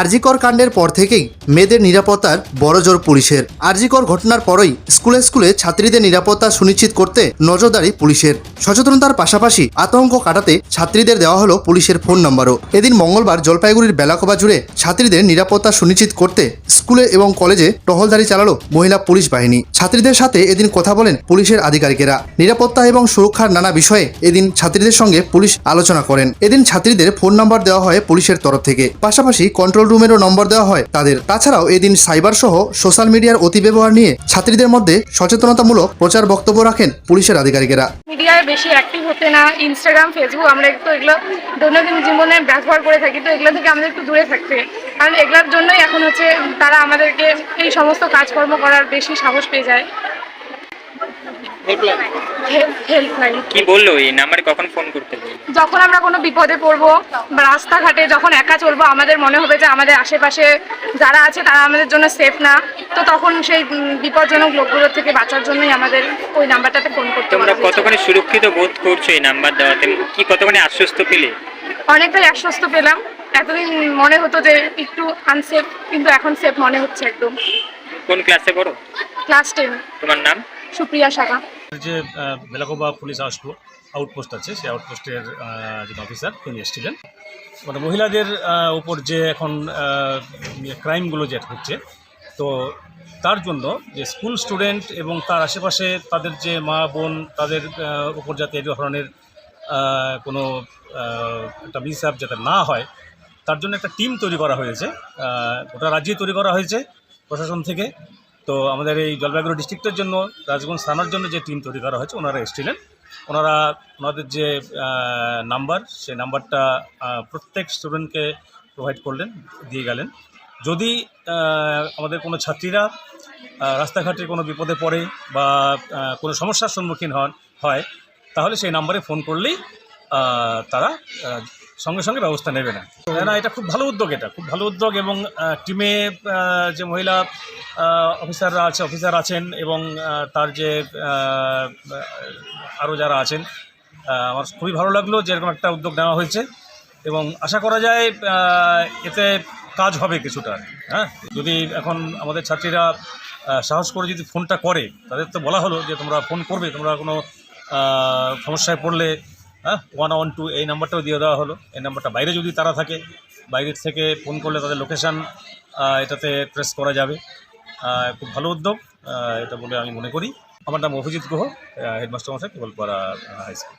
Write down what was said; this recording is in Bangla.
আরজিকর কাণ্ডের পর থেকেই মেয়েদের নিরাপত্তার বড়জোর পুলিশের। আরজিকর ঘটনার পরই স্কুলে স্কুলে ছাত্রীদের নিরাপত্তা সুনিশ্চিত করতে নজরদারি পুলিশের। সচেতনতার পাশাপাশি আতঙ্ক কাটাতে ছাত্রীদের দেওয়া হলো পুলিশের ফোন নম্বরও। এদিন মঙ্গলবার জলপাইগুড়ির বেলাকোবা জুড়ে ছাত্রীদের নিরাপত্তা সুনিশ্চিত করতে স্কুলে এবং কলেজে টহলদারি চালালো মহিলা পুলিশ বাহিনী। ছাত্রীদের সাথে এদিন কথা বলেন পুলিশের আধিকারিকেরা। নিরাপত্তা এবং সুরক্ষার নানা বিষয়ে এদিন ছাত্রীদের সঙ্গে পুলিশ আলোচনা করেন। এদিন ছাত্রীদের ফোন নম্বর দেওয়া হয় পুলিশের তরফ থেকে। পাশাপাশি কন্ট্রোল রুমেরও নম্বর দেওয়া হয় তাদের। তাছাড়াও এদিন সাইবার সহ সোশ্যাল মিডিয়ার অতিব্যবহার নিয়ে ছাত্রীদের মধ্যে সচেতনতামূলক প্রচার বক্তব্য রাখেন পুলিশের আধিকারিকেরা। মিডিয়ায় বেশি অ্যাক্টিভ হতে না ইনস্টাগ্রাম ফেসবুক আমরা একটু এগুলো দৈনন্দিন জীবনে ব্যবহার করে থাকি, তো এগুলো থেকে আমাদের একটু দূরে থাকতে। কারণ এগুলোর জন্যই এখন হচ্ছে তারা আমাদেরকে এই সমস্ত কাজকর্ম করার বেশি সাহস পেয়ে যায়। হেল্পলাইন কি বলল এই নাম্বারে কখন ফোন করতে যখন আমরা কোনো বিপদে পড়ব বা রাস্তাঘাটে যখন একা চলবো আমাদের মনে হবে যে আমাদের আশেপাশে যারা আছে তারা আমাদের জন্য সেফ না। তো তখন সেই বিপজ্জনক লোকগুলোর থেকে বাঁচার জন্যই আমাদের ওই নাম্বারটাতে ফোন করতে তোমরা কতখানি সুরক্ষিত বোধ করছ এই নাম্বার দেওয়াতে? কি কতখানি আশ্বস্ত পেলে? অনেকটাই আশ্বস্ত পেলাম। এতদিন মনে হতো যে একটু আনসেফ কিন্তু এখন সেফ মনে হচ্ছে একদম। কোন ক্লাসে পড়ো? ক্লাস টেন তোমার নাম? সুপ্রিয়া শাখা যে বেলাকোবা পুলিশ আউট- আউটপোস্ট আছে, সেই আউটপোস্টের যিনি অফিসার তিনি এসেছিলেন। মানে মহিলাদের উপর যে এখন ক্রাইমগুলো যে হচ্ছে, তো তার জন্য যে স্কুল স্টুডেন্ট এবং তার আশেপাশে তাদের যে মা, বোন, তাদের উপর যাতে এই ধরনের কোনো একটা মিসঅ্যাপ যাতে না হয়, তার জন্য একটা টিম তৈরি করা হয়েছে। গোটা রাজ্যে তৈরি করা হয়েছে প্রশাসন থেকে। তো আমাদের এই জলপাইগুড়ি ডিস্ট্রিক্টের জন্য, রাজগঞ্জ থানার জন্য যে টিম তৈরি করা হয়েছে, ওনারা এসেছিলেন। ওনারা, ওনাদের যে নাম্বার সেই নাম্বারটা প্রত্যেক স্টুডেন্টকে প্রোভাইড করলেন, দিয়ে গেলেন। যদি আমাদের কোনো ছাত্রীরা রাস্তাঘাটে কোনো বিপদে পড়ে বা কোনো সমস্যার সম্মুখীন হন, হয়, তাহলে সেই নাম্বারে ফোন করলেই তারা সঙ্গে সঙ্গে ব্যবস্থা নেবে না। না, এটা খুব ভালো উদ্যোগ এটা, খুব ভালো উদ্যোগ এবং টিমে যে মহিলা অফিসাররা আছে, অফিসার আছেন এবং তার যে আরও যারা আছেন আমার খুবই ভালো লাগল যে এরকম একটা উদ্যোগ নেওয়া হয়েছে এবং আশা করা যায় এতে কাজ হবে কিছুটা হ্যাঁ? যদি এখন আমাদের ছাত্রীরা সাহস করে যদি ফোনটা করে, তাদের তো বলা হলো যে তোমরা ফোন করবে, তোমরা কোনো সমস্যায় পড়লে হ্যাঁ ওয়ান টু এই নাম্বারটাও দিয়ে দেওয়া হলো। এই নাম্বারটা বাইরে যদি তারা থাকে বাইরের থেকে ফোন করলে তাদের লোকেশান এটাতে ট্রেস করা যাবে। খুব ভালো উদ্যোগ। এটা বলে আমি মনে করি। আমার নাম অভিজিৎ গুহ হেডমাস্টার মশাই, কেবলপাড়া হাই স্কুল